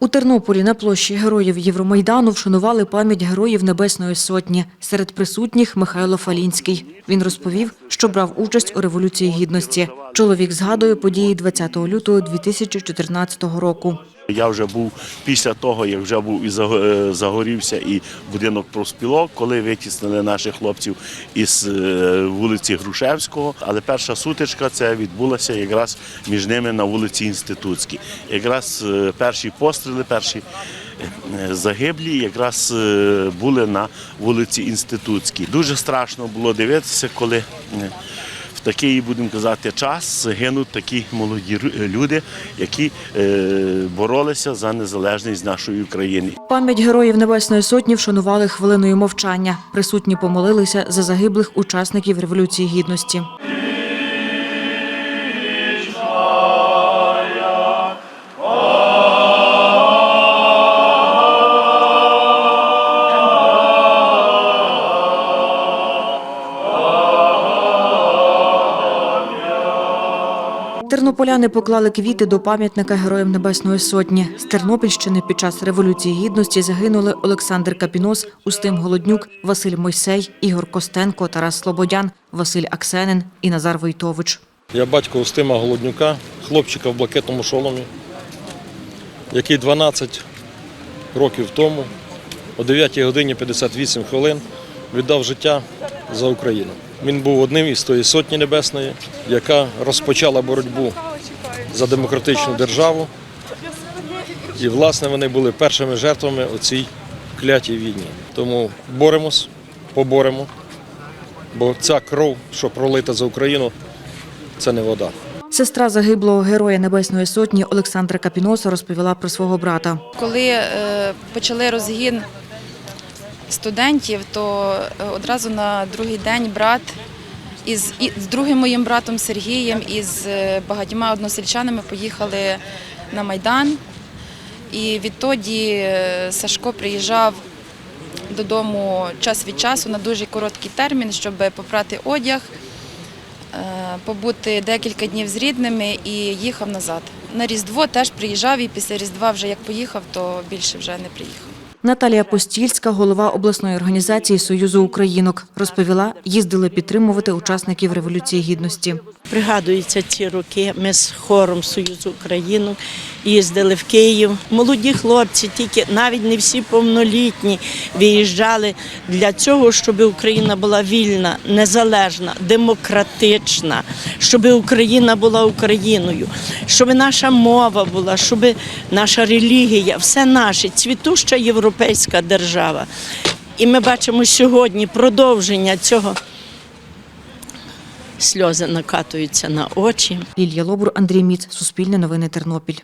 У Тернополі на площі героїв Євромайдану вшанували пам'ять героїв Небесної Сотні. Серед присутніх Михайло Фалінський. Він розповів, що брав участь у Революції Гідності. Чоловік згадує події 20 лютого 2014 року. Я вже був після того, як вже був і е, загорівся і будинок профспілок, коли витіснили наших хлопців із е, вулиці Грушевського. Але перша сутичка це відбулася якраз між ними на вулиці Інститутській. Якраз е, перші постріли, перші загиблі якраз були на вулиці Інститутській. Дуже страшно було дивитися, коли. Е, такий, будемо казати, час гинуть такі молоді люди, які е, боролися за незалежність нашої України. Пам'ять героїв Небесної Сотні вшанували хвилиною мовчання. Присутні помолилися за загиблих учасників Революції Гідності. Тернополяни поклали квіти до пам'ятника Героям Небесної Сотні. З Тернопільщини під час Революції Гідності загинули Олександр Капінос, Устим Голоднюк, Василь Мойсей, Ігор Костенко, Тарас Слободян, Василь Аксенин і Назар Войтович. Я батько Устима Голоднюка, хлопчика в блакитному шоломі, який 12 років тому, о 9 годині 58 хвилин, віддав життя за Україну. Він був одним із тої сотні небесної, яка розпочала боротьбу за демократичну державу. І, власне, вони були першими жертвами у цій клятій війні. Тому боремось, поборемо, бо ця кров, що пролита за Україну, це не вода. Сестра загиблого героя Небесної Сотні Олександра Капіноса розповіла про свого брата. Коли е, почали розгін студентів, то е, одразу на другий день брат із і, з другим моїм братом Сергієм і з е, багатьма односельчанами поїхали на Майдан. І відтоді е, Сашко приїжджав додому час від часу на дуже короткий термін, щоб попрати одяг, побути декілька днів з рідними і їхав назад. На Різдво теж приїжджав і після Різдва вже як поїхав, то більше вже не приїхав. Наталія Постільська, голова обласної організації Союзу Українок, розповіла, їздили підтримувати учасників Революції Гідності. Пригадуються ці роки. Ми з хором Союзу Українок їздили в Київ. Молоді хлопці, тільки навіть не всі повнолітні, виїжджали для цього, щоб Україна була вільна, незалежна, демократична, щоб Україна була Україною, щоб наша мова була, щоб наша релігія, все наше, цвітуща європейська держава. І ми бачимо сьогодні продовження цього. Сльози накатуються на очі. Лілія Лобур, Андрій Міц, Суспільне новини Тернопіль.